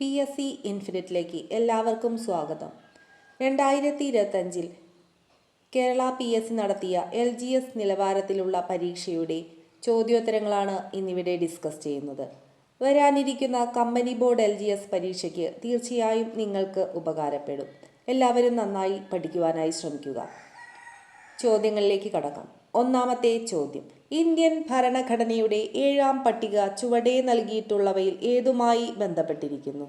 P S C ഇൻഫിനിറ്റിലേക്ക് എല്ലാവർക്കും സ്വാഗതം. രണ്ടായിരത്തി ഇരുപത്തഞ്ചിൽ കേരള പി എസ് സി നടത്തിയ എൽ ജി എസ് നിലവാരത്തിലുള്ള പരീക്ഷയുടെ ചോദ്യോത്തരങ്ങളാണ് ഇന്നിവിടെ ഡിസ്കസ് ചെയ്യുന്നത്. വരാനിരിക്കുന്ന company board L G S പരീക്ഷയ്ക്ക് തീർച്ചയായും നിങ്ങൾക്ക് ഉപകാരപ്പെടും. എല്ലാവരും നന്നായി പഠിക്കുവാനായി ശ്രമിക്കുക. ചോദ്യങ്ങളിലേക്ക് കടക്കാം. ഒന്നാമത്തെ ചോദ്യം. ഇന്ത്യൻ ഭരണഘടനയുടെ ഏഴാം പട്ടിക ചുവടെ നൽകിയിട്ടുള്ളവയിൽ ഏതുമായി ബന്ധപ്പെട്ടിരിക്കുന്നു?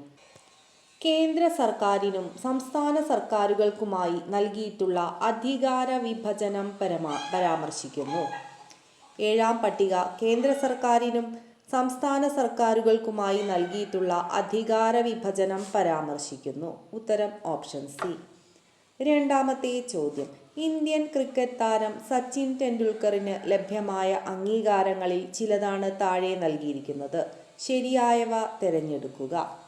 കേന്ദ്ര സർക്കാരിനും സംസ്ഥാന സർക്കാരുകൾക്കുമായി നൽകിയിട്ടുള്ള അധികാര വിഭജനം പരമാ പരാമർശിക്കുന്നു. ഏഴാം പട്ടിക കേന്ദ്ര സർക്കാരിനും സംസ്ഥാന സർക്കാരുകൾക്കുമായി നൽകിയിട്ടുള്ള അധികാര വിഭജനം പരാമർശിക്കുന്നു. ഉത്തരം ഓപ്ഷൻ സി. രണ്ടാമത്തെ ചോദ്യം. ഇന്ത്യൻ ക്രിക്കറ്റ് താരം സച്ചിൻ ടെണ്ടുൽക്കറിന് ലഭ്യമായ അംഗീകാരങ്ങളിൽ ചിലതാണ് താഴെ നൽകിയിരിക്കുന്നത്. ശരിയായവ തിരഞ്ഞെടുക്കുക.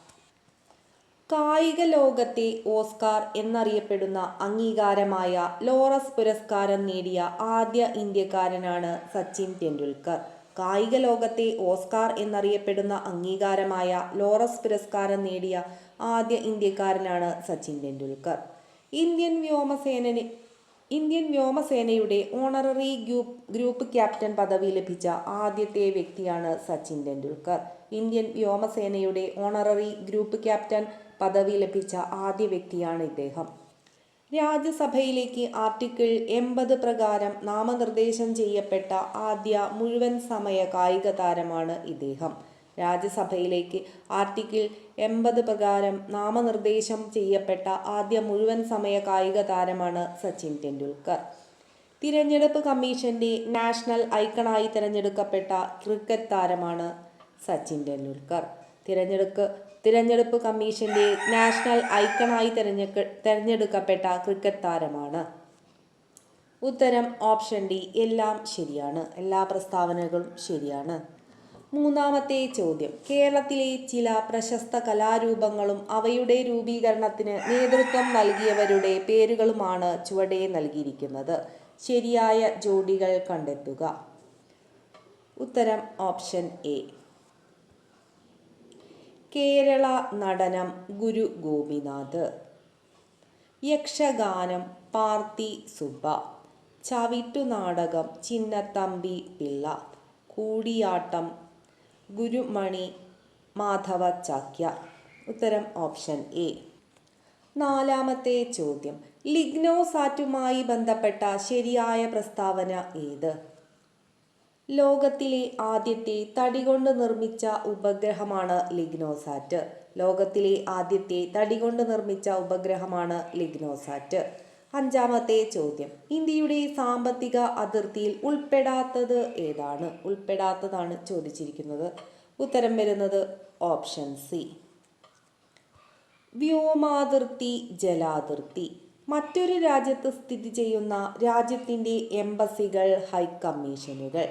കായിക ലോകത്തെ ഓസ്കാർ എന്നറിയപ്പെടുന്ന അംഗീകാരമായ ലോറസ് പുരസ്കാരം നേടിയ ആദ്യ ഇന്ത്യക്കാരനാണ് സച്ചിൻ ടെണ്ടുൽക്കർ. കായിക ലോകത്തെ ഓസ്കാർ എന്നറിയപ്പെടുന്ന അംഗീകാരമായ ലോറസ് പുരസ്കാരം നേടിയ ആദ്യ ഇന്ത്യക്കാരനാണ് സച്ചിൻ ടെണ്ടുൽക്കർ. ഇന്ത്യൻ വ്യോമസേനന് ഇന്ത്യൻ വ്യോമസേനയുടെ ഓണററി ഗ്രൂപ്പ് ഗ്രൂപ്പ് ക്യാപ്റ്റൻ പദവി ലഭിച്ച ആദ്യത്തെ വ്യക്തിയാണ് സച്ചിൻ ടെണ്ടുൽക്കർ. ഇന്ത്യൻ വ്യോമസേനയുടെ ഓണററി ഗ്രൂപ്പ് ക്യാപ്റ്റൻ പദവി ലഭിച്ച ആദ്യ വ്യക്തിയാണ് ഇദ്ദേഹം. രാജ്യസഭയിലേക്ക് ആർട്ടിക്കിൾ എൺപത് പ്രകാരം നാമനിർദ്ദേശം ചെയ്യപ്പെട്ട ആദ്യ മുഴുവൻ സമയ കായിക താരമാണ് ഇദ്ദേഹം. രാജ്യസഭയിലേക്ക് ആർട്ടിക്കിൾ എൺപത് പ്രകാരം നാമനിർദ്ദേശം ചെയ്യപ്പെട്ട ആദ്യ മുഴുവൻ സമയ കായിക താരമാണ് സച്ചിൻ ടെണ്ടുൽക്കർ. തിരഞ്ഞെടുപ്പ് കമ്മീഷന്റെ നാഷണൽ ഐക്കണായി തിരഞ്ഞെടുക്കപ്പെട്ട ക്രിക്കറ്റ് താരമാണ് സച്ചിൻ ടെണ്ടുൽക്കർ. തിരഞ്ഞെടുപ്പ് തിരഞ്ഞെടുപ്പ് കമ്മീഷന്റെ നാഷണൽ ഐക്കണായി തിരഞ്ഞെടുക്ക തിരഞ്ഞെടുക്കപ്പെട്ട ക്രിക്കറ്റ് താരമാണ്. ഉത്തരം ഓപ്ഷൻ ഡി എല്ലാം ശരിയാണ്. എല്ലാ പ്രസ്താവനകളും ശരിയാണ്. മൂന്നാമത്തെ ചോദ്യം. കേരളത്തിലെ ചില പ്രശസ്ത കലാരൂപങ്ങളും അവയുടെ രൂപീകരണത്തിന് നേതൃത്വം നൽകിയവരുടെ പേരുകളുമാണ് ചുവടെ നൽകിയിരിക്കുന്നത്. ശരിയായ ജോഡികൾ കണ്ടെത്തുക. ഉത്തരം ഓപ്ഷൻ എ. കേരള നടനം ഗുരു ഗോപിനാഥ്. യക്ഷഗാനം പാർത്തി സുബ്ബ. ചവിട്ടുനാടകം ചിന്നത്തമ്പി പിള്ള. കൂടിയാട്ടം ഗുരുമണി മാധവ ചാക്യ ഉത്തരം ഓപ്ഷൻ എ. നാലാമത്തെ ചോദ്യം. ലിഗ്നോസാറ്റുമായി ബന്ധപ്പെട്ട ശരിയായ പ്രസ്താവന ഏത്? ലോകത്തിലെ ആദ്യത്തെ തടി കൊണ്ട് നിർമ്മിച്ച ഉപഗ്രഹമാണ് ലിഗ്നോസാറ്റ്. ലോകത്തിലെ ആദ്യത്തെ തടി കൊണ്ട് നിർമ്മിച്ച ഉപഗ്രഹമാണ് ലിഗ്നോസാറ്റ്. അഞ്ചാമത്തെ ചോദ്യം. ഇന്ത്യയുടെ സാമ്പത്തിക അതിർത്തിയിൽ ഉൾപ്പെടാത്തത് ഏതാണ്? ഉൾപ്പെടാത്തതാണ് ചോദിച്ചിരിക്കുന്നത്. ഉത്തരം വരുന്നത് ഓപ്ഷൻ സി. വ്യോമാതിർത്തി ജലാതിർത്തി. മറ്റൊരു രാജ്യത്ത് സ്ഥിതി ചെയ്യുന്ന രാജ്യത്തിന്റെ എംബസികൾ ഹൈക്കമ്മീഷനുകൾ.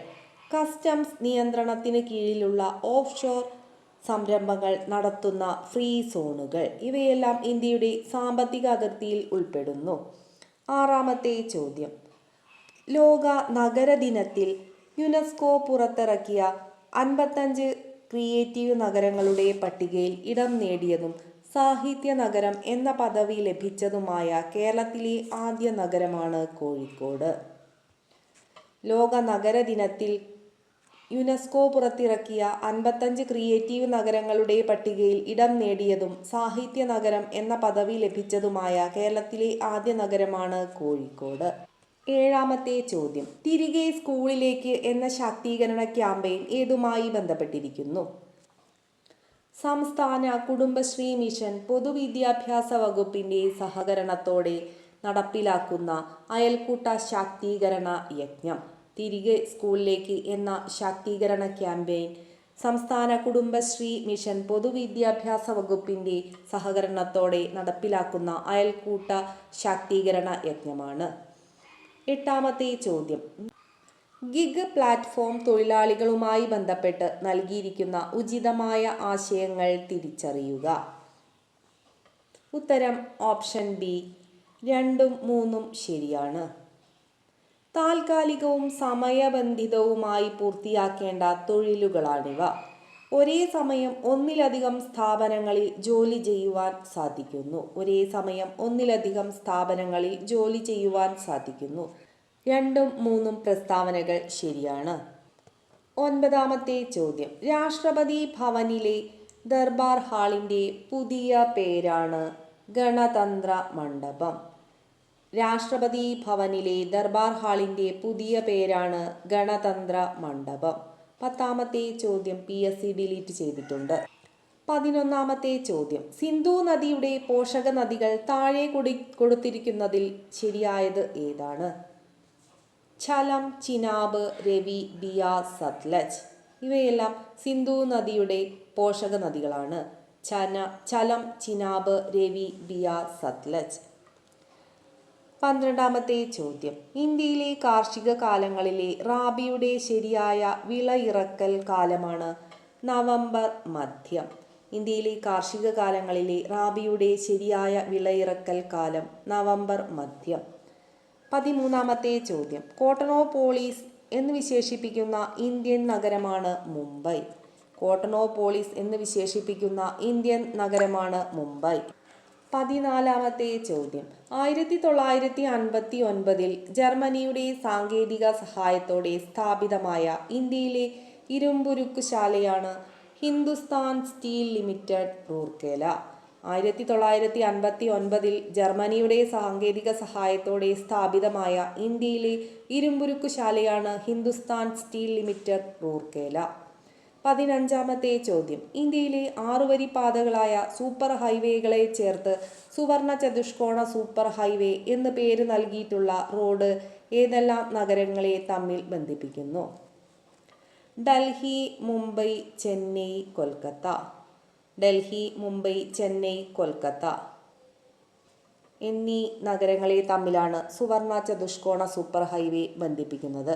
കസ്റ്റംസ് നിയന്ത്രണത്തിന് കീഴിലുള്ള ഓഫ് ഷോർ സംരംഭങ്ങൾ നടത്തുന്ന ഫ്രീ സോണുകൾ. ഇവയെല്ലാം ഇന്ത്യയുടെ സാമ്പത്തിക അതിർത്തിയിൽ ഉൾപ്പെടുന്നു. ആറാമത്തെ ചോദ്യം. ലോക നഗര ദിനത്തിൽ യുനെസ്കോ പുറത്തിറക്കിയ അൻപത്തഞ്ച് ക്രിയേറ്റീവ് നഗരങ്ങളുടെ പട്ടികയിൽ ഇടം നേടിയതും സാഹിത്യ നഗരം എന്ന പദവി ലഭിച്ചതുമായ കേരളത്തിലെ ആദ്യ നഗരമാണ് കോഴിക്കോട്. ലോക നഗര ദിനത്തിൽ യുനെസ്കോ പുറത്തിറക്കിയ അൻപത്തഞ്ച് ക്രിയേറ്റീവ് നഗരങ്ങളുടെ പട്ടികയിൽ ഇടം നേടിയതും സാഹിത്യ നഗരം എന്ന പദവി ലഭിച്ചതുമായ കേരളത്തിലെ ആദ്യ നഗരമാണ് കോഴിക്കോട്. ഏഴാമത്തെ ചോദ്യം. തിരികെ സ്കൂളിലേക്ക് എന്ന ശാക്തീകരണ ക്യാമ്പയിൻ ഏതുമായി ബന്ധപ്പെട്ടിരിക്കുന്നു? സംസ്ഥാന കുടുംബശ്രീ മിഷൻ പൊതുവിദ്യാഭ്യാസ വകുപ്പിന്റെ സഹകരണത്തോടെ നടപ്പിലാക്കുന്ന അയൽക്കൂട്ട ശാക്തീകരണ യജ്ഞം. തിരികെ സ്കൂളിലേക്ക് എന്ന ശാക്തീകരണ ക്യാമ്പയിൻ. സംസ്ഥാന കുടുംബശ്രീ മിഷൻ പൊതുവിദ്യാഭ്യാസ വകുപ്പിന്റെ സഹകരണത്തോടെ നടപ്പിലാക്കുന്ന അയൽക്കൂട്ട ശാക്തീകരണ യജ്ഞമാണ്. എട്ടാമത്തെ ചോദ്യം. ഗിഗ് പ്ലാറ്റ്ഫോം തൊഴിലാളികളുമായി ബന്ധപ്പെട്ട് നൽകിയിരിക്കുന്ന ഉചിതമായ ആശയങ്ങൾ തിരിച്ചറിയുക. ഉത്തരം ഓപ്ഷൻ ബി. രണ്ടും മൂന്നും ശരിയാണ്. താൽക്കാലികവും സമയബന്ധിതവുമായി പൂർത്തിയാക്കേണ്ട തൊഴിലുകളാണിവ. ഒരേ സമയം ഒന്നിലധികം സ്ഥാപനങ്ങളിൽ ജോലി ചെയ്യുവാൻ സാധിക്കുന്നു. ഒരേ സമയം ഒന്നിലധികം സ്ഥാപനങ്ങളിൽ ജോലി ചെയ്യുവാൻ സാധിക്കുന്നു. രണ്ടും മൂന്നും പ്രസ്താവനകൾ ശരിയാണ്. ഒൻപതാമത്തെ ചോദ്യം. രാഷ്ട്രപതി ഭവനിലെ ദർബാർ ഹാളിന്റെ പുതിയ പേരാണ് ഗണതന്ത്ര മണ്ഡപം. രാഷ്ട്രപതി ഭവനിലെ ദർബാർ ഹാളിന്റെ പുതിയ പേരാണ് ഗണതന്ത്ര മണ്ഡപം. പത്താമത്തെ ചോദ്യം പി എസ് സി ഡിലീറ്റ് ചെയ്തിട്ടുണ്ട്. പതിനൊന്നാമത്തെ ചോദ്യം സിന്ധു നദിയുടെ പോഷക നദികൾ താഴെ കൊടു കൊടുത്തിരിക്കുന്നതിൽ ശരിയായത് ഏതാണ്? ഛലം ചിനാബ് രവി ബിയാ സത്ലജ്. ഇവയെല്ലാം സിന്ധു നദിയുടെ പോഷക നദികളാണ്. ചന ചലം ചിനാബ് രവി ബിയാ സത്ലജ്. പന്ത്രണ്ടാമത്തെ ചോദ്യം. ഇന്ത്യയിലെ കാർഷിക കാലങ്ങളിലെ റാബിയുടെ ശരിയായ വിള ഇറക്കൽ കാലമാണ് നവംബർ മധ്യം. ഇന്ത്യയിലെ കാർഷിക കാലങ്ങളിലെ റാബിയുടെ ശരിയായ വിളയിറക്കൽ കാലം നവംബർ മധ്യം. പതിമൂന്നാമത്തെ ചോദ്യം. കോട്ടണോപോളീസ് എന്ന് വിശേഷിപ്പിക്കുന്ന ഇന്ത്യൻ നഗരമാണ് മുംബൈ. കോട്ടണോപോളീസ് എന്ന് വിശേഷിപ്പിക്കുന്ന ഇന്ത്യൻ നഗരമാണ് മുംബൈ. പതിനാലാമത്തെ ചോദ്യം. ആയിരത്തി തൊള്ളായിരത്തി അൻപത്തി ഒൻപതിൽ ജർമ്മനിയുടെ സാങ്കേതിക സഹായത്തോടെ സ്ഥാപിതമായ ഇന്ത്യയിലെ ഇരുമ്പുരുക്കുശാലയാണ് ഹിന്ദുസ്ഥാൻ സ്റ്റീൽ ലിമിറ്റഡ് റൂർക്കേല. ആയിരത്തി തൊള്ളായിരത്തി അൻപത്തി ഒൻപതിൽ ജർമ്മനിയുടെ സാങ്കേതിക സഹായത്തോടെ സ്ഥാപിതമായ ഇന്ത്യയിലെ ഇരുമ്പുരുക്കുശാലയാണ് ഹിന്ദുസ്ഥാൻ സ്റ്റീൽ ലിമിറ്റഡ് റൂർക്കേല. പതിനഞ്ചാമത്തെ ചോദ്യം. ഇന്ത്യയിലെ ആറുവരി പാതകളായ സൂപ്പർ ഹൈവേകളെ ചേർത്ത് സുവർണ ചതുഷ്കോണ സൂപ്പർ ഹൈവേ എന്ന് പേര് നൽകിയിട്ടുള്ള റോഡ് ഏതെല്ലാം നഗരങ്ങളെ തമ്മിൽ ബന്ധിപ്പിക്കുന്നു? ഡൽഹി മുംബൈ ചെന്നൈ കൊൽക്കത്ത. ഡൽഹി മുംബൈ ചെന്നൈ കൊൽക്കത്ത. എന്നീ നഗരങ്ങളെ തമ്മിലാണ് സുവർണ ചതുഷ്കോണ സൂപ്പർ ഹൈവേ ബന്ധിപ്പിക്കുന്നത്.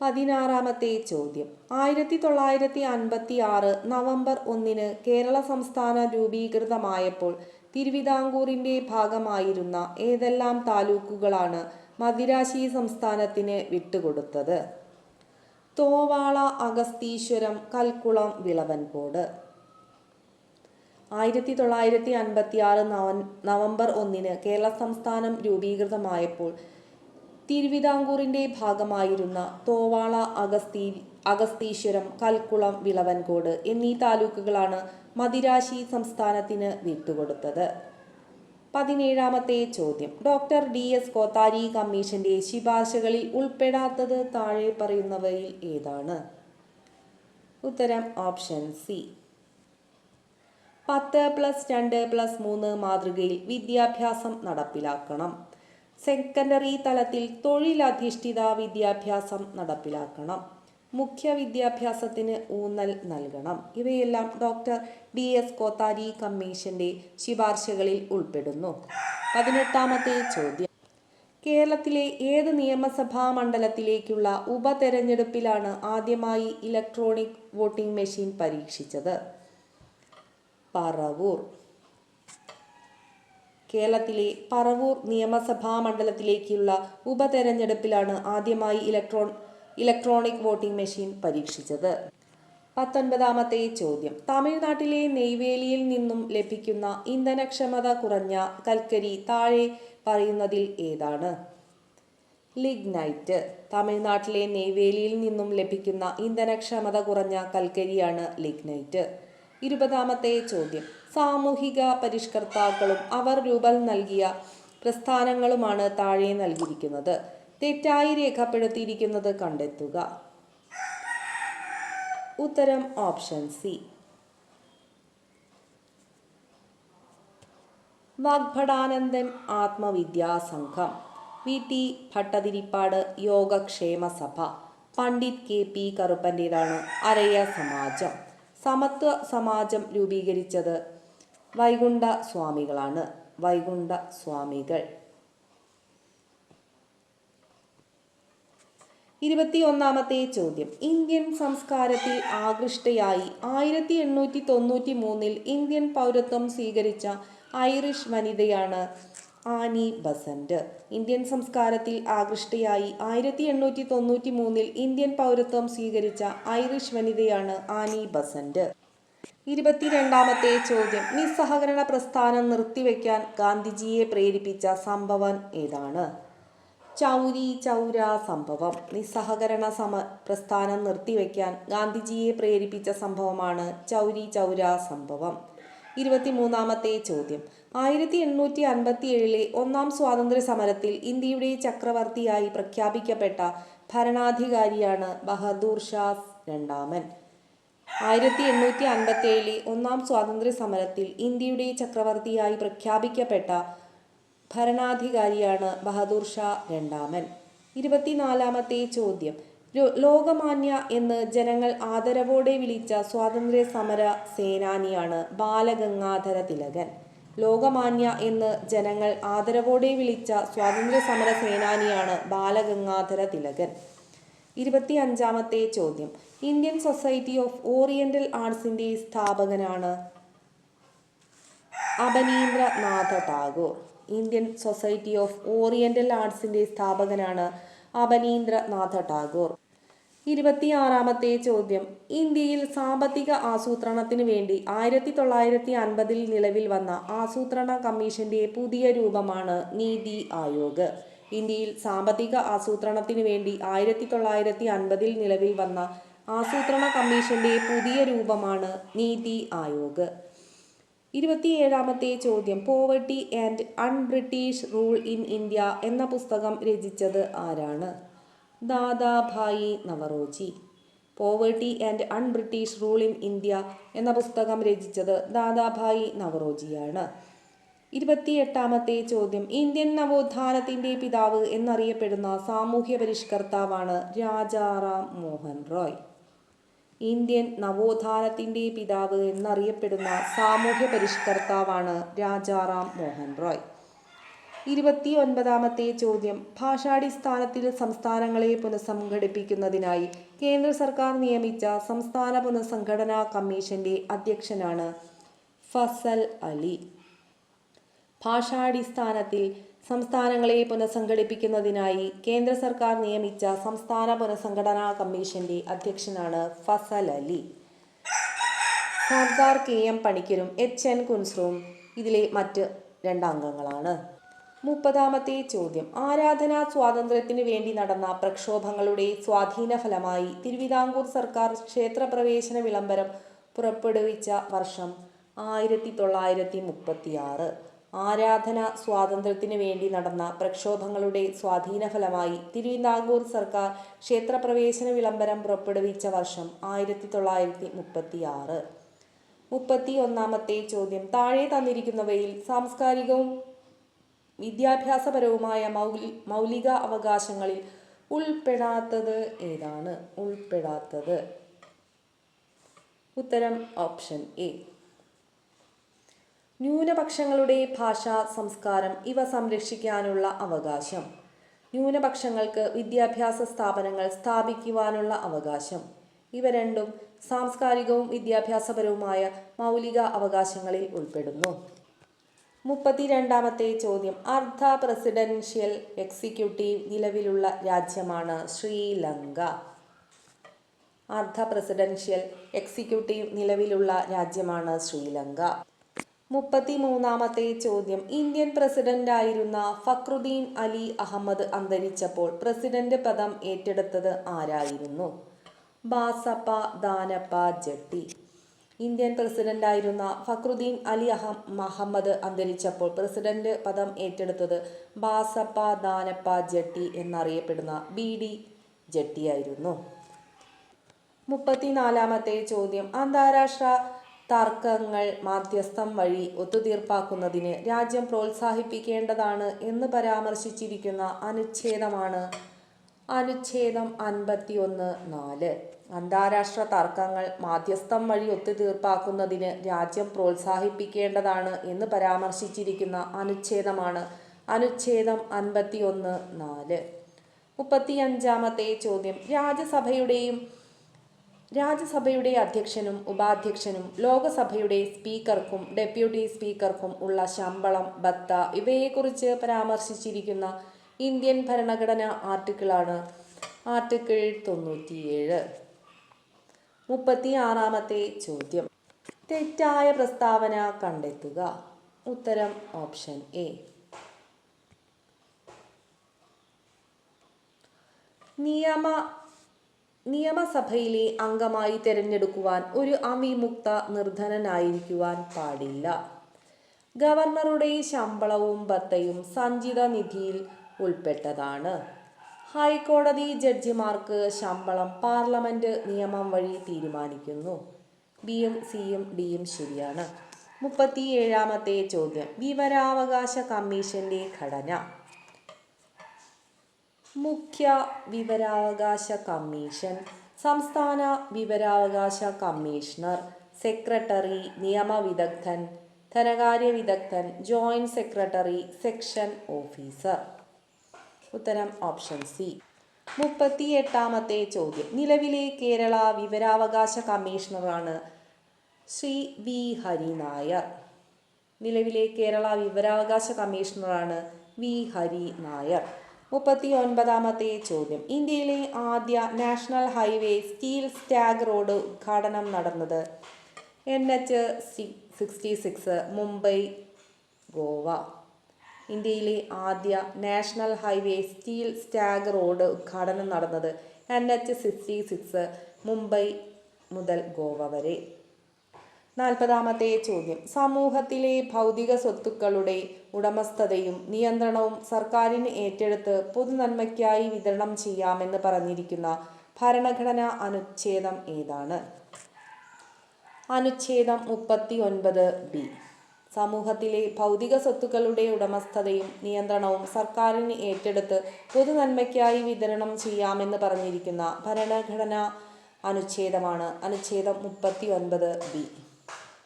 പതിനാറാമത്തെ ചോദ്യം. ആയിരത്തി തൊള്ളായിരത്തി അൻപത്തി ആറ് നവംബർ ഒന്നിന് കേരള സംസ്ഥാന രൂപീകൃതമായപ്പോൾ തിരുവിതാംകൂറിന്റെ ഭാഗമായിരുന്ന ഏതെല്ലാം താലൂക്കുകളാണ് മദിരാശി സംസ്ഥാനത്തിന് വിട്ടുകൊടുത്തത്? തോവാള അഗസ്തീശ്വരം കൽക്കുളം വിളവൻകോട്. ആയിരത്തി തൊള്ളായിരത്തി അൻപത്തി ആറ് നവംബർ ഒന്നിന് കേരള സംസ്ഥാനം രൂപീകൃതമായപ്പോൾ തിരുവിതാംകൂറിന്റെ ഭാഗമായിരുന്ന തോവാള അഗസ്തീ അഗസ്തീശ്വരം കൽക്കുളം വിളവൻകോട് എന്നീ താലൂക്കുകളാണ് മദിരാശി സംസ്ഥാനത്തിന് വിട്ടുകൊടുത്തത്. പതിനേഴാമത്തെ ചോദ്യം. ഡോക്ടർ ഡി എസ് കോത്താരി കമ്മീഷന്റെ ശിപാർശകളിൽ ഉൾപ്പെടാത്തത് താഴെ പറയുന്നവയിൽ ഏതാണ്? ഉത്തരം ഓപ്ഷൻ സി. പത്ത് പ്ലസ് രണ്ട് പ്ലസ് മൂന്ന് മാതൃകയിൽ വിദ്യാഭ്യാസം നടപ്പിലാക്കണം. സെക്കൻഡറി തലത്തിൽ തൊഴിലധിഷ്ഠിത വിദ്യാഭ്യാസം നടപ്പിലാക്കണം. മുഖ്യ വിദ്യാഭ്യാസത്തിന് ഊന്നൽ നൽകണം. ഇവയെല്ലാം ഡോക്ടർ ഡി എസ് കോത്താരി കമ്മീഷന്റെ ശിപാർശകളിൽ ഉൾപ്പെടുന്നു. പതിനെട്ടാമത്തെ ചോദ്യം. കേരളത്തിലെ ഏത് നിയമസഭാ മണ്ഡലത്തിലേക്കുള്ള ഉപതെരഞ്ഞെടുപ്പിലാണ് ആദ്യമായി ഇലക്ട്രോണിക് വോട്ടിംഗ് മെഷീൻ പരീക്ഷിച്ചത്? പറവൂർ. കേരളത്തിലെ പറവൂർ നിയമസഭാ മണ്ഡലത്തിലേക്കുള്ള ഉപതെരഞ്ഞെടുപ്പിലാണ് ആദ്യമായി ഇലക്ട്രോൺ ഇലക്ട്രോണിക് വോട്ടിംഗ് മെഷീൻ പരീക്ഷിച്ചത്. പത്തൊൻപതാമത്തെ ചോദ്യം. തമിഴ്നാട്ടിലെ നെയ്വേലിയിൽ നിന്നും ലഭിക്കുന്ന ഇന്ധനക്ഷമത കുറഞ്ഞ കൽക്കരി താഴെ പറയുന്നതിൽ ഏതാണ്? ലിഗ്നൈറ്റ്. തമിഴ്നാട്ടിലെ നെയ്വേലിയിൽ നിന്നും ലഭിക്കുന്ന ഇന്ധനക്ഷമത കുറഞ്ഞ കൽക്കരിയാണ് ലിഗ്നൈറ്റ്. ഇരുപതാമത്തെ ചോദ്യം. സാമൂഹിക പരിഷ്കർത്താക്കളും അവർ രൂപം നൽകിയ പ്രസ്ഥാനങ്ങളുമാണ് താഴെ നൽകിയിരിക്കുന്നത്. തെറ്റായി രേഖപ്പെടുത്തിയിരിക്കുന്നത് കണ്ടെത്തുക. ഉത്തരം option C. Vagbhatanandan Atmavidya Sangham V. T. Bhattathiripad Yogakshema Sabha. Pandit K. P. കറുപ്പന്റേതാണ് Araya Samajam. Samathwa Samajam രൂപീകരിച്ചത് വൈകുണ്ഠ സ്വാമികളാണ് വൈകുണ്ഠ സ്വാമികൾ ഇരുപത്തിയൊന്നാമത്തെ ചോദ്യം. ഇന്ത്യൻ സംസ്കാരത്തിൽ ആകൃഷ്ടയായി ആയിരത്തി എണ്ണൂറ്റി തൊണ്ണൂറ്റി മൂന്നിൽ ഇന്ത്യൻ പൗരത്വം സ്വീകരിച്ച ഐറിഷ് വനിതയാണ് ആനി ബസന്റ്. ഇന്ത്യൻ സംസ്കാരത്തിൽ ആകൃഷ്ടയായി ആയിരത്തി എണ്ണൂറ്റി തൊണ്ണൂറ്റി മൂന്നിൽ ഇന്ത്യൻ പൗരത്വം സ്വീകരിച്ച ഐറിഷ് വനിതയാണ് ആനി ബസന്റ്. ഇരുപത്തിരണ്ടാമത്തെ ചോദ്യം. നിസ്സഹകരണ പ്രസ്ഥാനം നിർത്തിവെക്കാൻ ഗാന്ധിജിയെ പ്രേരിപ്പിച്ച സംഭവം ഏതാണ്? ചൗരി ചൗര സംഭവം. നിസ്സഹകരണ സമ പ്രസ്ഥാനം നിർത്തിവെക്കാൻ ഗാന്ധിജിയെ പ്രേരിപ്പിച്ച സംഭവമാണ് ചൗരി ചൗര സംഭവം. ഇരുപത്തിമൂന്നാമത്തെ ചോദ്യം. ആയിരത്തി എണ്ണൂറ്റി അൻപത്തി ഏഴിലെ ഒന്നാം സ്വാതന്ത്ര്യ സമരത്തിൽ ഇന്ത്യയുടെ ചക്രവർത്തിയായി പ്രഖ്യാപിക്കപ്പെട്ട ഭരണാധികാരിയാണ് ബഹദൂർ ഷാ രണ്ടാമൻ. ആയിരത്തി എണ്ണൂറ്റി അൻപത്തേഴിലെ ഒന്നാം സ്വാതന്ത്ര്യ സമരത്തിൽ ഇന്ത്യയുടെ ചക്രവർത്തിയായി പ്രഖ്യാപിക്കപ്പെട്ട ഭരണാധികാരിയാണ് ബഹദൂർ ഷാ രണ്ടാമൻ. ഇരുപത്തിനാലാമത്തെ ചോദ്യം. ലോകമാന്യ എന്ന് ജനങ്ങൾ ആദരവോടെ വിളിച്ച സ്വാതന്ത്ര്യ സമര സേനാനിയാണ് ബാലഗംഗാധര തിലകൻ. ലോകമാന്യ എന്ന് ജനങ്ങൾ ആദരവോടെ വിളിച്ച സ്വാതന്ത്ര്യ സമര സേനാനിയാണ് ബാലഗംഗാധര തിലകൻ. ഇരുപത്തി അഞ്ചാമത്തെ ചോദ്യം. ഇന്ത്യൻ സൊസൈറ്റി ഓഫ് ഓറിയന്റൽ ആർട്സിന്റെ സ്ഥാപകനാണ് Abanindranath Tagore. Indian society of oriental ആർട്സിന്റെ സ്ഥാപകനാണ് അപനീന്ദ്രനാഥ ടാഗോർ. ഇരുപത്തിയാറാമത്തെ ചോദ്യം. ഇന്ത്യയിൽ സാമ്പത്തിക ആസൂത്രണത്തിന് വേണ്ടി ആയിരത്തി തൊള്ളായിരത്തി അൻപതിൽ നിലവിൽ വന്ന ആസൂത്രണ കമ്മീഷന്റെ പുതിയ രൂപമാണ് നീതി ആയോഗ്. ഇന്ത്യയിൽ സാമ്പത്തിക ആസൂത്രണത്തിന് വേണ്ടി ആയിരത്തി തൊള്ളായിരത്തി അൻപതിൽ നിലവിൽ വന്ന ആസൂത്രണ കമ്മീഷന്റെ പുതിയ രൂപമാണ് നീതി ആയോഗ്. ഇരുപത്തിയേഴാമത്തെ ചോദ്യം poverty and unBritish rule in India എന്ന പുസ്തകം രചിച്ചത് ആരാണ്? Dadabhai Naoroji. Poverty and unBritish rule in India എന്ന പുസ്തകം രചിച്ചത് ദാദാഭായി നവറോജിയാണ്. ഇരുപത്തിയെട്ടാമത്തെ ചോദ്യം ഇന്ത്യൻ നവോത്ഥാനത്തിന്റെ പിതാവ് എന്നറിയപ്പെടുന്ന സാമൂഹ്യ പരിഷ്കർത്താവാണ് രാജാറാം മോഹൻ റോയ്. ഇന്ത്യൻ നവോത്ഥാനത്തിന്റെ പിതാവ് എന്നറിയപ്പെടുന്ന സാമൂഹ്യ പരിഷ്കർത്താവാണ് രാജാറാം മോഹൻ റോയ്. ഇരുപത്തി ഒൻപതാമത്തെ ചോദ്യം. ഭാഷാടിസ്ഥാനത്തിൽ സംസ്ഥാനങ്ങളെ പുനഃസംഘടിപ്പിക്കുന്നതിനായി കേന്ദ്ര സർക്കാർ നിയമിച്ച സംസ്ഥാന പുനഃസംഘടനാ കമ്മീഷന്റെ അധ്യക്ഷനാണ് ഫസൽ അലി. ഭാഷാടിസ്ഥാനത്തിൽ സംസ്ഥാനങ്ങളെ പുനഃസംഘടിപ്പിക്കുന്നതിനായി കേന്ദ്ര സർക്കാർ നിയമിച്ച സംസ്ഥാന പുനഃസംഘടനാ കമ്മീഷന്റെ അധ്യക്ഷനാണ് ഫസൽ അലി. സർദാർ കെ എം പണിക്കരും എച്ച് എൻ കുൻസ്രുവും ഇതിലെ മറ്റ് രണ്ടംഗങ്ങളാണ്. മുപ്പതാമത്തെ ചോദ്യം. ആരാധനാ സ്വാതന്ത്ര്യത്തിന് വേണ്ടി നടന്ന പ്രക്ഷോഭങ്ങളുടെ സ്വാധീന ഫലമായി തിരുവിതാംകൂർ സർക്കാർ ക്ഷേത്രപ്രവേശന വിളംബരം പുറപ്പെടുവിച്ച വർഷം ആയിരത്തി തൊള്ളായിരത്തി മുപ്പത്തിയാറ്. ആരാധന സ്വാതന്ത്ര്യത്തിനു വേണ്ടി നടന്ന പ്രക്ഷോഭങ്ങളുടെ സ്വാധീനഫലമായി തിരുവിതാംകൂർ സർക്കാർ ക്ഷേത്രപ്രവേശന വിളംബരം പുറപ്പെടുവിച്ച വർഷം ആയിരത്തി തൊള്ളായിരത്തി മുപ്പത്തിയാറ് മുപ്പത്തി ഒന്നാമത്തെ ചോദ്യം. താഴെ തന്നിരിക്കുന്നവയിൽ സാംസ്കാരികവും വിദ്യാഭ്യാസപരവുമായ മൗലി മൗലിക അവകാശങ്ങളിൽ ഉൾപ്പെടാത്തത് ഏതാണ്? ഉൾപ്പെടാത്തത്. ഉത്തരം ഓപ്ഷൻ എ. ന്യൂനപക്ഷങ്ങളുടെ ഭാഷ സംസ്കാരം ഇവ സംരക്ഷിക്കാനുള്ള അവകാശം. ന്യൂനപക്ഷങ്ങൾക്ക് വിദ്യാഭ്യാസ സ്ഥാപനങ്ങൾ സ്ഥാപിക്കുവാനുള്ള അവകാശം. ഇവ രണ്ടും സാംസ്കാരികവും വിദ്യാഭ്യാസപരവുമായ മൗലിക അവകാശങ്ങളിൽ ഉൾപ്പെടുന്നു. മുപ്പത്തിരണ്ടാമത്തെ ചോദ്യം. അർദ്ധ പ്രസിഡൻഷ്യൽ എക്സിക്യൂട്ടീവ് നിലവിലുള്ള രാജ്യമാണ് ശ്രീലങ്ക. അർദ്ധ പ്രസിഡൻഷ്യൽ എക്സിക്യൂട്ടീവ് നിലവിലുള്ള രാജ്യമാണ് ശ്രീലങ്ക. മുപ്പത്തി മൂന്നാമത്തെ ചോദ്യം. ഇന്ത്യൻ പ്രസിഡന്റായിരുന്ന ഫക്രുദ്ദീൻ അലി അഹമ്മദ് അന്തരിച്ചപ്പോൾ പ്രസിഡന്റ് പദം ഏറ്റെടുത്തത് ആരായിരുന്നു? ബാസപ്പ ദാനപ്പ ജട്ടി. ഇന്ത്യൻ പ്രസിഡന്റായിരുന്ന ഫക്രുദ്ദീൻ അലി അഹം മുഹമ്മദ് അന്തരിച്ചപ്പോൾ പ്രസിഡന്റ് പദം ഏറ്റെടുത്തത് ബാസപ്പ ദാനപ്പ ജട്ടി എന്നറിയപ്പെടുന്ന ബി ഡി ജട്ടിയായിരുന്നു. മുപ്പത്തിനാലാമത്തെ ചോദ്യം. അന്താരാഷ്ട്ര തർക്കങ്ങൾ മാധ്യസ്ഥം വഴി ഒത്തുതീർപ്പാക്കുന്നതിന് രാജ്യം പ്രോത്സാഹിപ്പിക്കേണ്ടതാണ് എന്ന് പരാമർശിച്ചിരിക്കുന്ന അനുച്ഛേദമാണ് അനുച്ഛേദം അൻപത്തി ഒന്ന് നാല്. അന്താരാഷ്ട്ര തർക്കങ്ങൾ മാധ്യസ്ഥം വഴി ഒത്തുതീർപ്പാക്കുന്നതിന് രാജ്യം പ്രോത്സാഹിപ്പിക്കേണ്ടതാണ് എന്ന് പരാമർശിച്ചിരിക്കുന്ന അനുച്ഛേദമാണ് അനുച്ഛേദം അൻപത്തി ഒന്ന് നാല്. മുപ്പത്തിയഞ്ചാമത്തെ ചോദ്യം. രാജ്യസഭയുടെയും രാജ്യസഭയുടെ അധ്യക്ഷനും ഉപാധ്യക്ഷനും ലോകസഭയുടെ സ്പീക്കർക്കും ഡെപ്യൂട്ടി സ്പീക്കർക്കും ഉള്ള ശമ്പളം ഭത്ത ഇവയെക്കുറിച്ച് പരാമർശിച്ചിരിക്കുന്ന ഇന്ത്യൻ ഭരണഘടന ആർട്ടിക്കിളാണ് ആർട്ടിക്കിൾ തൊണ്ണൂറ്റിയേഴ്. മുപ്പത്തി ആറാമത്തെ ചോദ്യം. തെറ്റായ പ്രസ്താവന കണ്ടെത്തുക. ഉത്തരം ഓപ്ഷൻ എ. നിയമ നിയമസഭയിലെ അംഗമായി തിരഞ്ഞെടുക്കുവാൻ ഒരു അമിമുക്ത നിർധനനായിരിക്കുവാൻ പാടില്ല. ഗവർണറുടെ ശമ്പളവും ഭത്തയും സഞ്ചിത നിധിയിൽ ഉൾപ്പെട്ടതാണ്. ഹൈക്കോടതി ജഡ്ജിമാർക്ക് ശമ്പളം പാർലമെന്റ് നിയമം വഴി തീരുമാനിക്കുന്നു. ബിയും സിയും ഡിയും ശരിയാണ്. മുപ്പത്തിയേഴാമത്തെ ചോദ്യം. വിവരാവകാശ കമ്മീഷന്റെ ഘടന. മുഖ്യ വിവരാവകാശ കമ്മീഷൻ സംസ്ഥാന വിവരാവകാശ കമ്മീഷണർ സെക്രട്ടറി നിയമവിദഗ്ധൻ ധനകാര്യ വിദഗ്ധൻ ജോയിന്റ് സെക്രട്ടറി സെക്ഷൻ ഓഫീസർ. ഉത്തരം ഓപ്ഷൻ സി. മുപ്പത്തി എട്ടാമത്തെ ചോദ്യം. നിലവിലെ കേരള വിവരാവകാശ കമ്മീഷണറാണ് ശ്രീ വി ഹരിനായർ. നിലവിലെ കേരള വിവരാവകാശ കമ്മീഷണറാണ് വി ഹരി നായർ മുപ്പത്തി ഒൻപതാമത്തെ ചോദ്യം. ഇന്ത്യയിലെ ആദ്യ national highway steel slag road ഉദ്ഘാടനം നടന്നത് N H sixty six Mumbai Goa. ഇന്ത്യയിലെ ആദ്യ national highway steel slag road ഉദ്ഘാടനം നടന്നത് N H sixty six Mumbai മുതൽ ഗോവ വരെ. നാൽപ്പതാമത്തെ ചോദ്യം. സമൂഹത്തിലെ ഭൗതിക സ്വത്തുക്കളുടെ ഉടമസ്ഥതയും നിയന്ത്രണവും സർക്കാരിന് ഏറ്റെടുത്ത് പൊതുനന്മയ്ക്കായി വിതരണം ചെയ്യാമെന്ന് പറഞ്ഞിരിക്കുന്ന ഭരണഘടനാ അനുച്ഛേദം ഏതാണ്? അനുച്ഛേദം മുപ്പത്തി ഒൻപത് ബി. സമൂഹത്തിലെ ഭൗതിക സ്വത്തുക്കളുടെ ഉടമസ്ഥതയും നിയന്ത്രണവും സർക്കാരിന് ഏറ്റെടുത്ത് പൊതുനന്മയ്ക്കായി വിതരണം ചെയ്യാമെന്ന് പറഞ്ഞിരിക്കുന്ന ഭരണഘടനാ അനുച്ഛേദമാണ്. അനുച്ഛേദം മുപ്പത്തി ഒൻപത് ബി.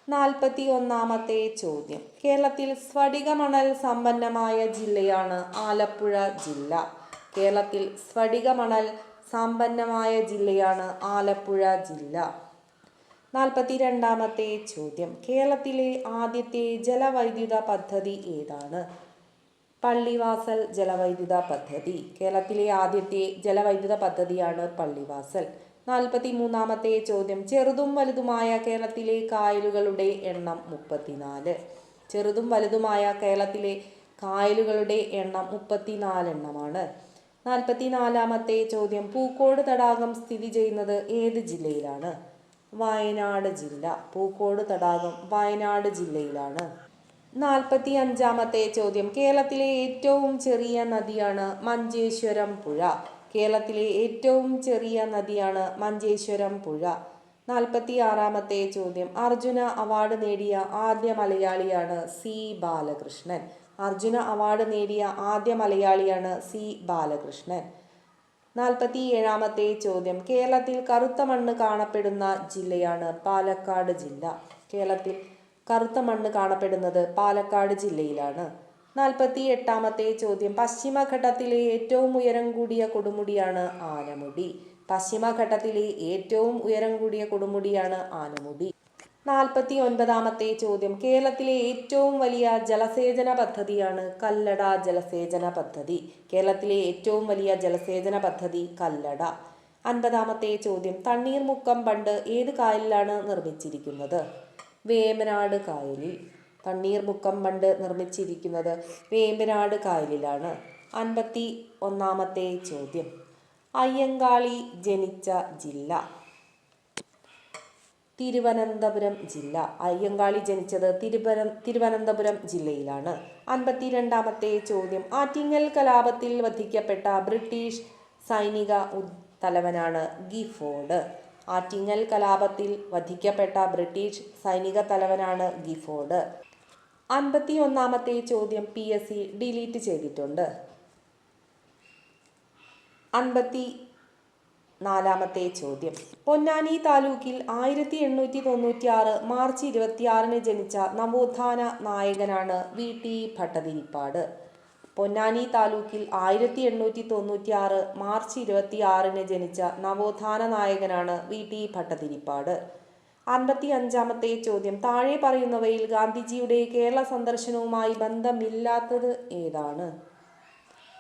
നാൽപ്പത്തി ഒന്നാമത്തെ ചോദ്യം. കേരളത്തിൽ സ്ഫടികമണൽ സമ്പന്നമായ ജില്ലയാണ് ആലപ്പുഴ ജില്ല. കേരളത്തിൽ സ്ഫടികമണൽ സമ്പന്നമായ ജില്ലയാണ് ആലപ്പുഴ ജില്ല. നാൽപ്പത്തി രണ്ടാമത്തെ ചോദ്യം. കേരളത്തിലെ ആദ്യത്തെ ജലവൈദ്യുത പദ്ധതി ഏതാണ്? പള്ളിവാസൽ ജലവൈദ്യുത പദ്ധതി. കേരളത്തിലെ ആദ്യത്തെ ജലവൈദ്യുത പദ്ധതിയാണ് പള്ളിവാസൽ. നാൽപ്പത്തി മൂന്നാമത്തെ ചോദ്യം. ചെറുതും വലുതുമായ കേരളത്തിലെ കായലുകളുടെ എണ്ണം മുപ്പത്തിനാല്. ചെറുതും വലുതുമായ കേരളത്തിലെ കായലുകളുടെ എണ്ണം മുപ്പത്തിനാലെണ്ണമാണ് നാൽപ്പത്തിനാലാമത്തെ ചോദ്യം. പൂക്കോട് തടാകം സ്ഥിതി ചെയ്യുന്നത് ഏത് ജില്ലയിലാണ്? വയനാട് ജില്ല. പൂക്കോട് തടാകം വയനാട് ജില്ലയിലാണ്. നാൽപ്പത്തി അഞ്ചാമത്തെ ചോദ്യം. കേരളത്തിലെ ഏറ്റവും ചെറിയ നദിയാണ് മഞ്ചേശ്വരം പുഴ. കേരളത്തിലെ ഏറ്റവും ചെറിയ നദിയാണ് മഞ്ചേശ്വരം പുഴ. നാൽപ്പത്തി ആറാമത്തെ ചോദ്യം. അർജുന അവാർഡ് നേടിയ ആദ്യ മലയാളിയാണ് സി ബാലകൃഷ്ണൻ. അർജുന അവാർഡ് നേടിയ ആദ്യ മലയാളിയാണ് സി ബാലകൃഷ്ണൻ. നാൽപ്പത്തി ഏഴാമത്തെ ചോദ്യം. കേരളത്തിൽ കറുത്ത മണ്ണ് കാണപ്പെടുന്ന ജില്ലയാണ് പാലക്കാട് ജില്ല. കേരളത്തിൽ കറുത്ത മണ്ണ് കാണപ്പെടുന്നത് പാലക്കാട് ജില്ലയിലാണ്. നാൽപ്പത്തി എട്ടാമത്തെ ചോദ്യം. പശ്ചിമഘട്ടത്തിലെ ഏറ്റവും ഉയരം കൂടിയ കൊടുമുടിയാണ് ആനമുടി. പശ്ചിമഘട്ടത്തിലെ ഏറ്റവും ഉയരം കൂടിയ കൊടുമുടിയാണ് ആനമുടി. നാൽപ്പത്തി ഒൻപതാമത്തെ ചോദ്യം. കേരളത്തിലെ ഏറ്റവും വലിയ ജലസേചന പദ്ധതിയാണ് കല്ലട ജലസേചന പദ്ധതി. കേരളത്തിലെ ഏറ്റവും വലിയ ജലസേചന പദ്ധതി കല്ലട. അൻപതാമത്തെ ചോദ്യം. തണ്ണീർമുക്കം പണ്ട് ഏത് കായലിലാണ് നിർമ്മിച്ചിരിക്കുന്നത്? വേമനാട് കായലിൽ. തണ്ണീർമുക്കം ബണ്ട് നിർമ്മിച്ചിരിക്കുന്നത് വേമ്പനാട് കായലിലാണ്. അൻപത്തി ഒന്നാമത്തെ ചോദ്യം. അയ്യങ്കാളി ജനിച്ച ജില്ല. തിരുവനന്തപുരം ജില്ല. അയ്യങ്കാളി ജനിച്ചത് തിരുവന തിരുവനന്തപുരം ജില്ലയിലാണ്. അൻപത്തിരണ്ടാമത്തെ ചോദ്യം. ആറ്റിങ്ങൽ കലാപത്തിൽ വധിക്കപ്പെട്ട ബ്രിട്ടീഷ് സൈനിക തലവനാണ് ഗിഫോർഡ്. ആറ്റിങ്ങൽ കലാപത്തിൽ വധിക്കപ്പെട്ട ബ്രിട്ടീഷ് സൈനിക തലവനാണ് ഗിഫോർഡ്. അൻപത്തി ഒന്നാമത്തെ ചോദ്യം പി എസ് സി ഡിലീറ്റ് ചെയ്തിട്ടുണ്ട്. അൻപത്തി നാലാമത്തെ ചോദ്യം. പൊന്നാനി താലൂക്കിൽ ആയിരത്തി എണ്ണൂറ്റി തൊണ്ണൂറ്റി ആറ് മാർച്ച് ഇരുപത്തിയാറിന് ജനിച്ച നവോത്ഥാന നായകനാണ് വി. ടി. ഭട്ടതിരിപ്പാട്. പൊന്നാനി താലൂക്കിൽ ആയിരത്തി എണ്ണൂറ്റി തൊണ്ണൂറ്റി ആറ് മാർച്ച് ഇരുപത്തിയാറിന് ജനിച്ച നവോത്ഥാന നായകനാണ് വി. ടി. ഭട്ടതിരിപ്പാട്. അൻപത്തി അഞ്ചാമത്തെ ചോദ്യം. താഴെ പറയുന്നവയിൽ ഗാന്ധിജിയുടെ കേരള സന്ദർശനവുമായി ബന്ധമില്ലാത്തത് ഏതാണ്?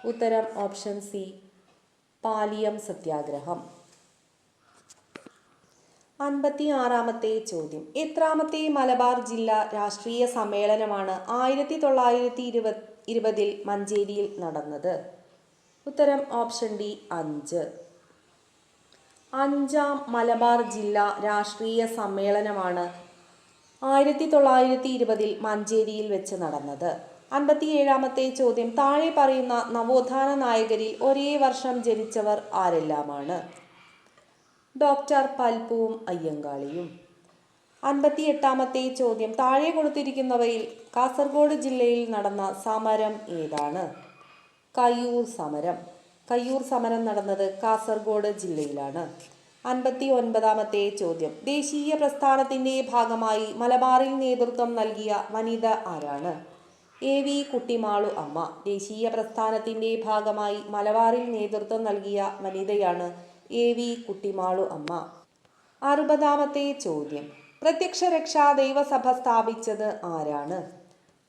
ഉത്തരം ഓപ്ഷൻ സി പാലിയം സത്യാഗ്രഹം. അൻപത്തി ആറാമത്തെ ചോദ്യം. എത്രാമത്തെ മലബാർ ജില്ലാ രാഷ്ട്രീയ സമ്മേളനമാണ് ആയിരത്തി തൊള്ളായിരത്തി ഇരുപത് ഇരുപതിൽ മഞ്ചേരിയിൽ നടന്നത്? ഉത്തരം ഓപ്ഷൻ ഡി അഞ്ച്. അഞ്ചാം മലബാർ ജില്ലാ രാഷ്ട്രീയ സമ്മേളനമാണ് ആയിരത്തി തൊള്ളായിരത്തി ഇരുപതിൽ മഞ്ചേരിയിൽ വെച്ച് നടന്നത്. അൻപത്തിയേഴാമത്തെ ചോദ്യം താഴെ പറയുന്ന നവോത്ഥാന നായകരിൽ ഒരേ വർഷം ജനിച്ചവർ ആരെല്ലാമാണ്? ഡോക്ടർ പൽപ്പുവും അയ്യങ്കാളിയും. അൻപത്തിയെട്ടാമത്തെ ചോദ്യം താഴെ കൊടുത്തിരിക്കുന്നവയിൽ കാസർഗോഡ് ജില്ലയിൽ നടന്ന സമരം ഏതാണ്? കയ്യൂർ സമരം. കയ്യൂർ സമരം നടന്നത് കാസർഗോഡ് ജില്ലയിലാണ്. അൻപത്തി ഒൻപതാമത്തെ ചോദ്യം. ദേശീയ പ്രസ്ഥാനത്തിന്റെ ഭാഗമായി മലബാറിൽ നേതൃത്വം നൽകിയ വനിത ആരാണ്? എ വി കുട്ടിമാളു അമ്മ. ദേശീയ പ്രസ്ഥാനത്തിന്റെ ഭാഗമായി മലബാറിൽ നേതൃത്വം നൽകിയ വനിതയാണ് എ വി കുട്ടിമാളു അമ്മ. അറുപതാമത്തെ ചോദ്യം. പ്രത്യക്ഷ രക്ഷാ ദൈവസഭ സ്ഥാപിച്ചത് ആരാണ്?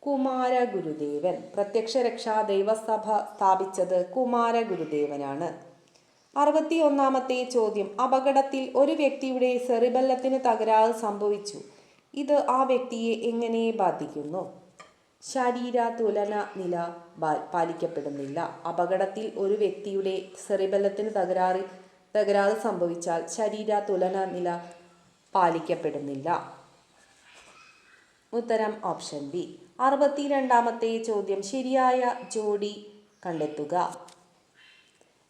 കുമാര ഗുരുദേവൻ പ്രത്യക്ഷ രക്ഷാ ദൈവസഭ സ്ഥാപിച്ചത് കുമാര ഗുരുദേവനാണ് അറുപത്തി ഒന്നാമത്തെ ചോദ്യം. അപകടത്തിൽ ഒരു വ്യക്തിയുടെ സെറിബല്ലത്തിന് തകരാറ് സംഭവിച്ചു. ഇത് ആ വ്യക്തിയെ എങ്ങനെ ബാധിക്കുന്നു? ശരീര തുലന നില പാലിക്കപ്പെടുന്നില്ല. അപകടത്തിൽ ഒരു വ്യക്തിയുടെ സെറിബല്ലത്തിന് തകരാറ് തകരാറ് സംഭവിച്ചാൽ ശരീര തുലന നില പാലിക്കപ്പെടുന്നില്ല. ഉത്തരം ഓപ്ഷൻ ബി. അറുപത്തിരണ്ടാമത്തെ ചോദ്യം ശരിയായ ജോഡി കണ്ടെത്തുക.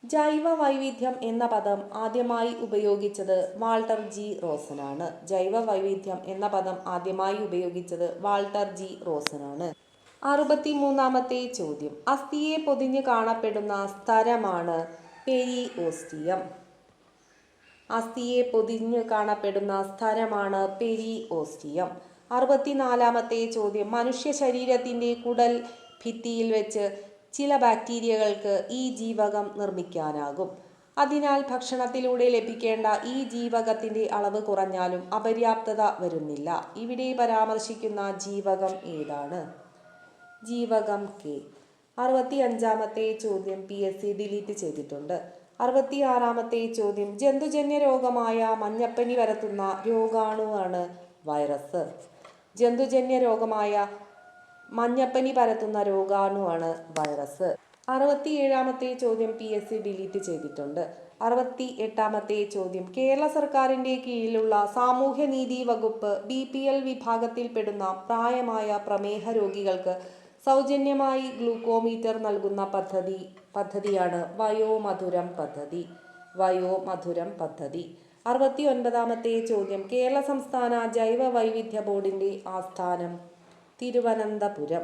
ജൈവ വൈവിധ്യം എന്ന പദം ആദ്യമായി ഉപയോഗിച്ചത് വാൾട്ടർ ജി റോസനാണ്. ജൈവ വൈവിധ്യം എന്ന പദം ആദ്യമായി ഉപയോഗിച്ചത് വാൾട്ടർ ജി റോസനാണ്. അറുപത്തിമൂന്നാമത്തെ ചോദ്യം. അസ്ഥിയെ പൊതിഞ്ഞ് കാണപ്പെടുന്ന സ്ഥലമാണ് പെരി ഓസ്റ്റിയം അസ്ഥിയെ പൊതിഞ്ഞ് കാണപ്പെടുന്ന സ്ഥലമാണ് പെരി ഓസ്റ്റിയം അറുപത്തിനാലാമത്തെ ചോദ്യം. മനുഷ്യ ശരീരത്തിന്റെ കുടൽ ഭിത്തിയിൽ വെച്ച് ചില ബാക്ടീരിയകൾക്ക് ഈ ജീവകം നിർമ്മിക്കാനാകും. അതിനാൽ ഭക്ഷണത്തിലൂടെ ലഭിക്കേണ്ട ഈ ജീവകത്തിന്റെ അളവ് കുറഞ്ഞാലും അപര്യാപ്തത വരുന്നില്ല. ഇവിടെ പരാമർശിക്കുന്ന ജീവകം ഏതാണ്? ജീവകം കെ. അറുപത്തി അഞ്ചാമത്തെ ചോദ്യം പി എസ് സി ഡിലീറ്റ് ചെയ്തിട്ടുണ്ട്. അറുപത്തി ആറാമത്തെ ചോദ്യം ജന്തുജന്യ രോഗമായ മഞ്ഞപ്പനി വരത്തുന്ന രോഗാണുവാണ് വൈറസ്. ജന്തുജന്യ രോഗമായ മഞ്ഞപ്പനി പരത്തുന്ന രോഗാണുവാണ് വൈറസ്. അറുപത്തി ഏഴാമത്തെ ചോദ്യം പി എസ് സി ഡിലീറ്റ് ചെയ്തിട്ടുണ്ട്. അറുപത്തി എട്ടാമത്തെ ചോദ്യം കേരള സർക്കാരിന്റെ കീഴിലുള്ള സാമൂഹ്യനീതി വകുപ്പ് ബി പി എൽ വിഭാഗത്തിൽപ്പെടുന്ന പ്രായമായ പ്രമേഹ രോഗികൾക്ക് സൗജന്യമായി ഗ്ലൂക്കോമീറ്റർ നൽകുന്ന പദ്ധതി പദ്ധതിയാണ് വയോമധുരം പദ്ധതി. വയോമധുരം പദ്ധതി. അറുപത്തി ഒൻപതാമത്തെ ചോദ്യം. കേരള സംസ്ഥാന ജൈവ വൈവിധ്യ ബോർഡിന്റെ ആസ്ഥാനം തിരുവനന്തപുരം.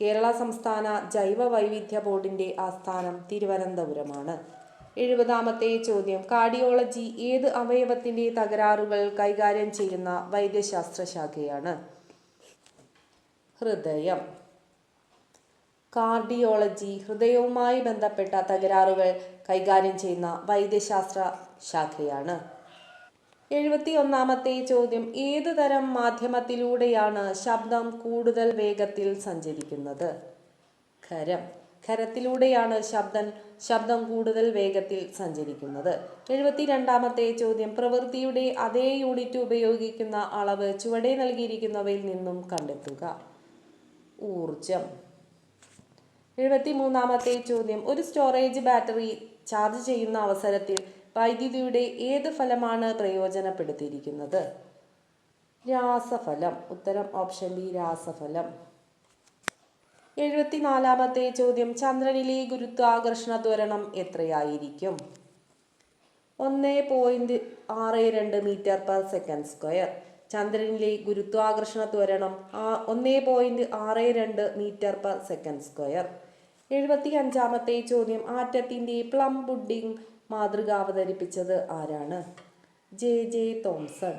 കേരള സംസ്ഥാന ജൈവ വൈവിധ്യ ബോർഡിന്റെ ആസ്ഥാനം തിരുവനന്തപുരമാണ്. എഴുപതാമത്തെ ചോദ്യം. കാർഡിയോളജി ഏത് അവയവത്തിന്റെ തകരാറുകൾ കൈകാര്യം ചെയ്യുന്ന വൈദ്യശാസ്ത്ര ശാഖയാണ്? ഹൃദയം. കാർഡിയോളജി ഹൃദയവുമായി ബന്ധപ്പെട്ട തകരാറുകൾ കൈകാര്യം ചെയ്യുന്ന വൈദ്യശാസ്ത്ര ശാഖയാണ്. എഴുപത്തി ഒന്നാമത്തെ ചോദ്യം ഏതു തരം മാധ്യമത്തിലൂടെയാണ് ശബ്ദം കൂടുതൽ വേഗത്തിൽ സഞ്ചരിക്കുന്നത്? ഖരം. ഖരത്തിലൂടെയാണ് ശബ്ദം ശബ്ദം കൂടുതൽ വേഗത്തിൽ സഞ്ചരിക്കുന്നത്. എഴുപത്തി രണ്ടാമത്തെ ചോദ്യം പ്രവൃത്തിയുടെ അതേ യൂണിറ്റ് ഉപയോഗിക്കുന്ന അളവ് ചുവടെ നൽകിയിരിക്കുന്നവയിൽ നിന്നും കണ്ടെത്തുക. ഊർജം എഴുപത്തി മൂന്നാമത്തെ ചോദ്യം ഒരു സ്റ്റോറേജ് ബാറ്ററി ചാർജ് ചെയ്യുന്ന അവസരത്തിൽ വൈദ്യുതിയുടെ ഏത് ഫലമാണ് പ്രയോജനപ്പെടുത്തിയിരിക്കുന്നത്? രാസഫലം. ഉത്തരം ഓപ്ഷൻ ബി രാസഫലം. എഴുപത്തിനാലാമത്തെ ചോദ്യം. ചന്ദ്രനിലെ ഗുരുത്വാകർഷണ ത്വരണം എത്രയായിരിക്കും? ഒന്ന് പോയിന്റ് ആറ് രണ്ട് മീറ്റർ പെർ സെക്കൻഡ് സ്ക്വയർ ചന്ദ്രനിലെ ഗുരുത്വാകർഷണ ത്വരണം ഒന്ന് പോയിന്റ് ആറ് രണ്ട് മീറ്റർ പെർ സെക്കൻഡ് സ്ക്വയർ എഴുപത്തി അഞ്ചാമത്തെ ചോദ്യം. ആറ്റത്തിന്റെ പ്ലം പുഡിംഗ് മാതൃക അവതരിപ്പിച്ചത് ആരാണ്? ജെ. ജെ. തോംസൺ.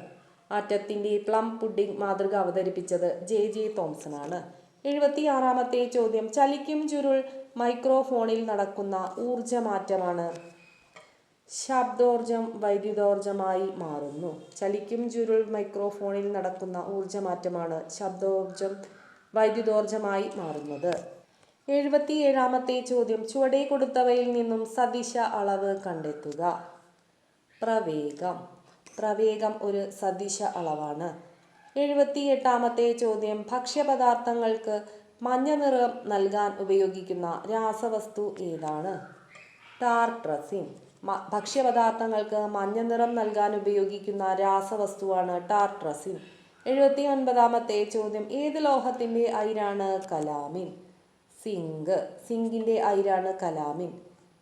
ആറ്റത്തിന്റെ പ്ലം പുഡിംഗ് മാതൃക അവതരിപ്പിച്ചത് ജെ. ജെ. തോംസൺ ആണ് എഴുപത്തി ആറാമത്തെ ചോദ്യം. ചലിക്കും ചുരുൾ മൈക്രോഫോണിൽ നടക്കുന്ന ഊർജമാറ്റമാണ് ശബ്ദോർജം വൈദ്യുതോർജമായി മാറുന്നു. ചലിക്കും ചുരുൾ മൈക്രോഫോണിൽ നടക്കുന്ന ഊർജമാറ്റമാണ് ശബ്ദോർജം വൈദ്യുതോർജമായി മാറുന്നത്. എഴുപത്തി ഏഴാമത്തെ ചോദ്യം ചുവടെ കൊടുത്തവയിൽ നിന്നും സദിശ അളവ് കണ്ടെത്തുക. പ്രവേഗം. പ്രവേഗം ഒരു സദിശ അളവാണ്. എഴുപത്തിയെട്ടാമത്തെ ചോദ്യം ഭക്ഷ്യപദാർത്ഥങ്ങൾക്ക് മഞ്ഞ നിറം നൽകാൻ ഉപയോഗിക്കുന്ന രാസവസ്തു ഏതാണ്? ടാർട്രസിൻ. ഭക്ഷ്യപദാർത്ഥങ്ങൾക്ക് മഞ്ഞ നിറം നൽകാൻ ഉപയോഗിക്കുന്ന രാസവസ്തുവാണ് ടാർട്രസിൻ. എഴുപത്തി ഒൻപതാമത്തെ ചോദ്യം ഏത് ലോഹത്തിന്റെ അയിരാണ് കലാമിൻ? സിങ്ക്. സിങ്കിന്റെ അയിരാണ് കലാമിൻ.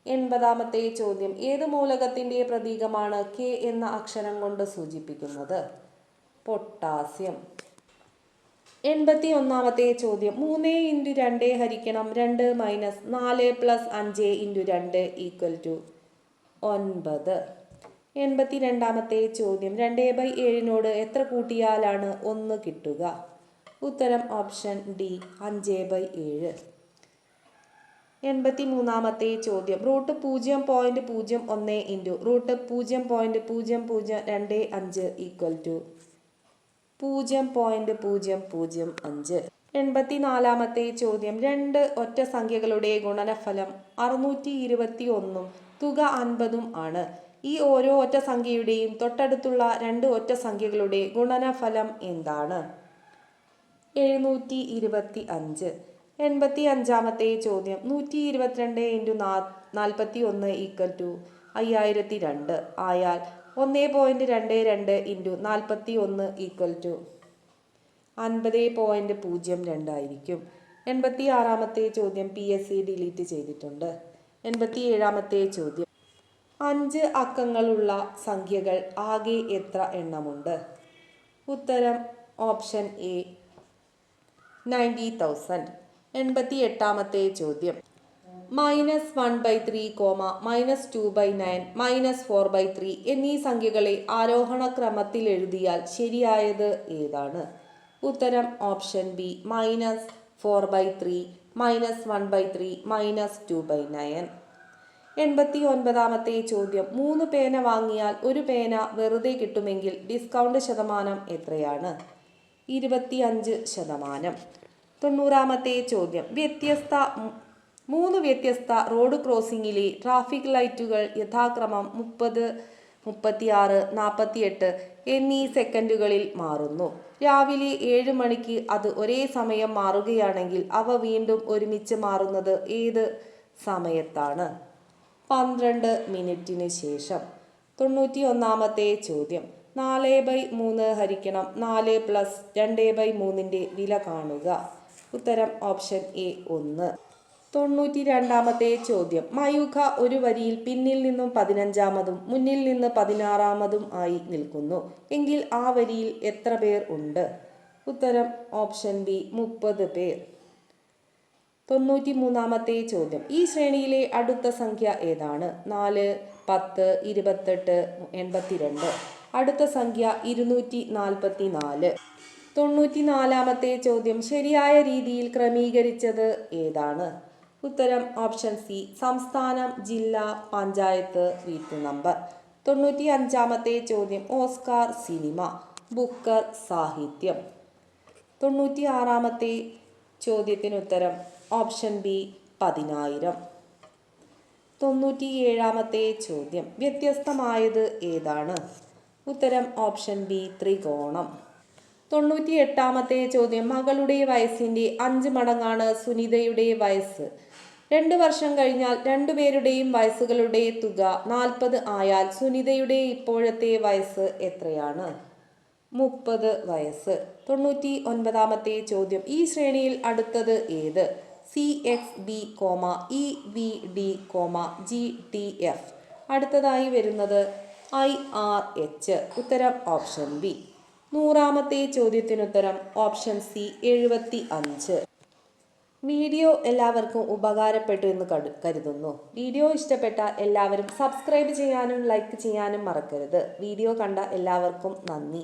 എൺപതാമത്തെ ചോദ്യം ഏത് മൂലകത്തിന്റെ പ്രതീകമാണ് കെ എന്ന അക്ഷരം കൊണ്ട് സൂചിപ്പിക്കുന്നത്? പൊട്ടാസ്യം. എൺപത്തി ഒന്നാമത്തെ ചോദ്യം മൂന്ന് ഇന്റു രണ്ട് ഹരിക്കണം രണ്ട് മൈനസ് നാല് പ്ലസ് അഞ്ച് ഇന്റു രണ്ട് ഈക്വൽ ടു ഒൻപത്. എൺപത്തി രണ്ടാമത്തെ ചോദ്യം രണ്ട് ബൈ ഏഴിനോട് എത്ര കൂട്ടിയാലാണ് ഒന്ന് കിട്ടുക? ഉത്തരം ഓപ്ഷൻ ഡി അഞ്ച് ബൈ ഏഴ്. എൺപത്തി മൂന്നാമത്തെ ചോദ്യം. റൂട്ട് പൂജ്യം പോയിന്റ് പൂജ്യം ഒന്ന് ഇന്റു റൂട്ട് പൂജ്യം പോയിന്റ് പൂജ്യം പൂജ്യം രണ്ട് അഞ്ച് ഈക്വൽ ടു പൂജ്യം പോയിന്റ് പൂജ്യം പൂജ്യം അഞ്ച്. എൺപത്തി നാലാമത്തെ ചോദ്യം. രണ്ട് ഒറ്റ സംഖ്യകളുടെ ഗുണനഫലം അറുന്നൂറ്റി ഇരുപത്തി ഒന്നും തുക അൻപതും ആണ്. ഈ ഓരോ ഒറ്റ സംഖ്യയുടെയും തൊട്ടടുത്തുള്ള രണ്ട് ഒറ്റ സംഖ്യകളുടെ ഗുണനഫലം എന്താണ്? എഴുന്നൂറ്റി ഇരുപത്തി അഞ്ച് എൺപത്തി അഞ്ചാമത്തെ ചോദ്യം. നൂറ്റി ഇരുപത്തിരണ്ട് ഇന്റു നാ നാൽപ്പത്തി ഒന്ന് ഈക്വൽ ടു അയ്യായിരത്തി രണ്ട് ആയാൽ ഒന്ന് പോയിന്റ് രണ്ട് രണ്ട് ഇന്റു നാൽപ്പത്തി ഒന്ന് ഈക്വൽ ടു അൻപത് പോയിന്റ് പൂജ്യം രണ്ടായിരിക്കും എൺപത്തി ആറാമത്തെ ചോദ്യം പി എസ് സി ഡിലീറ്റ് ചെയ്തിട്ടുണ്ട്. എൺപത്തി ഏഴാമത്തെ ചോദ്യം. അഞ്ച് അക്കങ്ങളുള്ള സംഖ്യകൾ ആകെ എത്ര എണ്ണമുണ്ട്? ഉത്തരം ഓപ്ഷൻ എ നയന്റി തൗസൻഡ് എൺപത്തി എട്ടാമത്തെ ചോദ്യം. Minus one by three comma minus two by nine minus four by three എന്നീ സംഖ്യകളെ ആരോഹണ ക്രമത്തിൽ എഴുതിയാൽ ശരിയായത് ഏതാണ്? ഉത്തരം option B minus four by three minus one by three minus two by nine. എൺപത്തി ഒൻപതാമത്തെ ചോദ്യം. മൂന്ന് പേന വാങ്ങിയാൽ ഒരു പേന വെറുതെ കിട്ടുമെങ്കിൽ ഡിസ്കൗണ്ട് ശതമാനം എത്രയാണ്? ഇരുപത്തിയഞ്ച് ശതമാനം. തൊണ്ണൂറാമത്തെ ചോദ്യം. വ്യത്യസ്ത മൂന്ന് വ്യത്യസ്ത റോഡ് ക്രോസിംഗിലെ ട്രാഫിക് ലൈറ്റുകൾ യഥാക്രമം മുപ്പത് മുപ്പത്തിയാറ് നാൽപ്പത്തിയെട്ട് എന്നീ സെക്കൻഡുകളിൽ മാറുന്നു. രാവിലെ ഏഴ് മണിക്ക് അത് ഒരേ സമയം മാറുകയാണെങ്കിൽ അവ വീണ്ടും ഒരുമിച്ച് മാറുന്നത് ഏത് സമയത്താണ്? പന്ത്രണ്ട് മിനിറ്റിന് ശേഷം. തൊണ്ണൂറ്റി ഒന്നാമത്തെ ചോദ്യം. നാല് ബൈ മൂന്ന് ഹരിക്കണം നാല് പ്ലസ് രണ്ട് ബൈ മൂന്നിന്റെ വില കാണുക. ഉത്തരം ഓപ്ഷൻ എ ഒന്ന്. തൊണ്ണൂറ്റി രണ്ടാമത്തെ ചോദ്യം. മയൂഖ ഒരു വരിയിൽ പിന്നിൽ നിന്നും പതിനഞ്ചാമതും മുന്നിൽ നിന്ന് പതിനാറാമതും ആയി നിൽക്കുന്നു. എങ്കിൽ ആ വരിയിൽ എത്ര പേർ ഉണ്ട്? ഉത്തരം ഓപ്ഷൻ ബി മുപ്പത് പേർ. തൊണ്ണൂറ്റി മൂന്നാമത്തെ ചോദ്യം. ഈ ശ്രേണിയിലെ അടുത്ത സംഖ്യ ഏതാണ്? നാല് പത്ത് ഇരുപത്തെട്ട് എൺപത്തിരണ്ട്. അടുത്ത സംഖ്യ ഇരുന്നൂറ്റി നാൽപ്പത്തി നാല് തൊണ്ണൂറ്റി നാലാമത്തെ ചോദ്യം ശരിയായ രീതിയിൽ ക്രമീകരിച്ചത് ഏതാണ്? ഉത്തരം ഓപ്ഷൻ സി സംസ്ഥാനം ജില്ല പഞ്ചായത്ത് വീട്ടു നമ്പർ. തൊണ്ണൂറ്റി അഞ്ചാമത്തെ ചോദ്യം ഓസ്കാർ സിനിമ ബുക്കർ സാഹിത്യം. തൊണ്ണൂറ്റി ആറാമത്തെ ചോദ്യത്തിന് ഉത്തരം ഓപ്ഷൻ ബി പതിനായിരം. തൊണ്ണൂറ്റി ഏഴാമത്തെ ചോദ്യം വ്യത്യസ്തമായത് ഏതാണ്? ഉത്തരം ഓപ്ഷൻ ബി ത്രികോണം. തൊണ്ണൂറ്റി എട്ടാമത്തെ ചോദ്യം. മകളുടെ വയസ്സിന്റെ അഞ്ച് മടങ്ങാണ് സുനിതയുടെ വയസ്സ്. രണ്ട് വർഷം കഴിഞ്ഞാൽ രണ്ടുപേരുടെയും വയസ്സുകളുടെ തുക നാൽപ്പത് ആയാൽ സുനിതയുടെ ഇപ്പോഴത്തെ വയസ്സ് എത്രയാണ്? മുപ്പത് വയസ്സ്. തൊണ്ണൂറ്റി ഒൻപതാമത്തെ ചോദ്യം. ഈ ശ്രേണിയിൽ അടുത്തത് ഏത്? C X B comma E V D comma G T F. അടുത്തതായി വരുന്നത് ഐ ആർ എച്ച്. ഉത്തരം ഓപ്ഷൻ ബി. നൂറാമത്തെ ചോദ്യത്തിനുത്തരം ഓപ്ഷൻ സി എഴുപത്തി അഞ്ച് വീഡിയോ എല്ലാവർക്കും ഉപകാരപ്പെട്ടു എന്ന് കരുതുന്നു. വീഡിയോ ഇഷ്ടപ്പെട്ട എല്ലാവരും സബ്സ്ക്രൈബ് ചെയ്യാനും ലൈക്ക് ചെയ്യാനും മറക്കരുത്. വീഡിയോ കണ്ട എല്ലാവർക്കും നന്ദി.